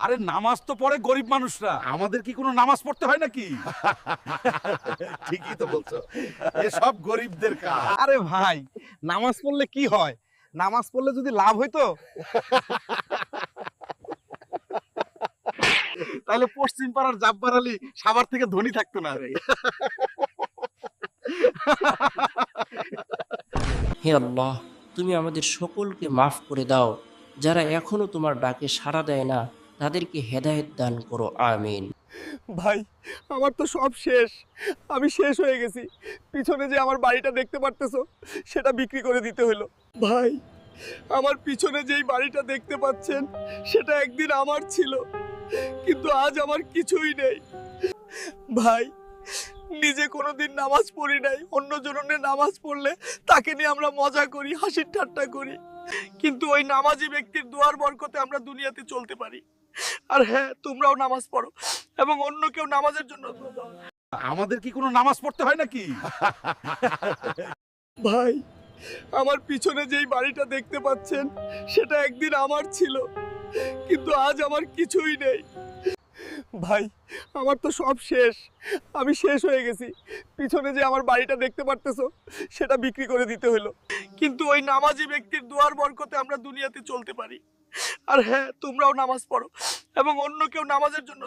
আরে নামাজ তো পড়ে গরিব মানুষরা। আমাদের কি কোনো নামাজ পড়তে হয় নাকি? ঠিকই তো বলছো। এসব গরিবদের কাজ। আরে ভাই নামাজ পড়লে কি হয়? নামাজ পড়লে যদি লাভ হইতো? তাহলে পশ্চিম পাড়ার জাব্বার আলী সাভার থেকে ধনী থাকতো না। রে হে আল্লাহ তুমি আমাদের সকলকে মাফ করে দাও যারা এখনও তোমার ডাকে সাড়া দেয় না। তাদেরকে হেদায়েত দান করো, আমিন। ভাই, আমার তো সব শেষ। আমি শেষ হয়ে গেছি। পিছনে যে আমার বাড়িটা দেখতে পারতেছো, সেটা বিক্রি করে দিতে হলো। ভাই, আমার পিছনে যেই বাড়িটা দেখতে পাচ্ছেন, সেটা একদিন আমার ছিল। কিন্তু আজ আমার কিছুই নেই। ভাই, নিজে কোনোদিন নামাজ পড়ি নাই। অন্য জনের নামাজ পড়লে তাকে নিয়ে আমরা মজা করি, হাসির ঠাট্টা করি। কিন্তু ওই নামাজি ব্যক্তির দুয়ার বরকতে আমরা দুনিয়াতে চলতে পারি। আর হ্যাঁ তোমরাও নামাজ পড়ো এবং অন্য কেউ নামাজের জন্য আমাদের কি কোনো নামাজ পড়তে হয় নাকি? ভাই আমার পিছনে যেই বাড়িটা দেখতে পাচ্ছেন সেটা একদিন আমার ছিল কিন্তু আজ আমার কিছুই নেই। ভাই আমার তো সব শেষ আমি শেষ হয়ে গেছি। পিছনে যে আমার বাড়িটা দেখতে পারতেছো সেটা বিক্রি করে দিতে হলো। কিন্তু ওই নামাজি ব্যক্তির দুয়ার বরকতে আমরা দুনিয়াতে চলতে পারি। আর হ্যাঁ তোমরাও নামাজ পড়ো এবং অন্য কেউ নামাজের জন্য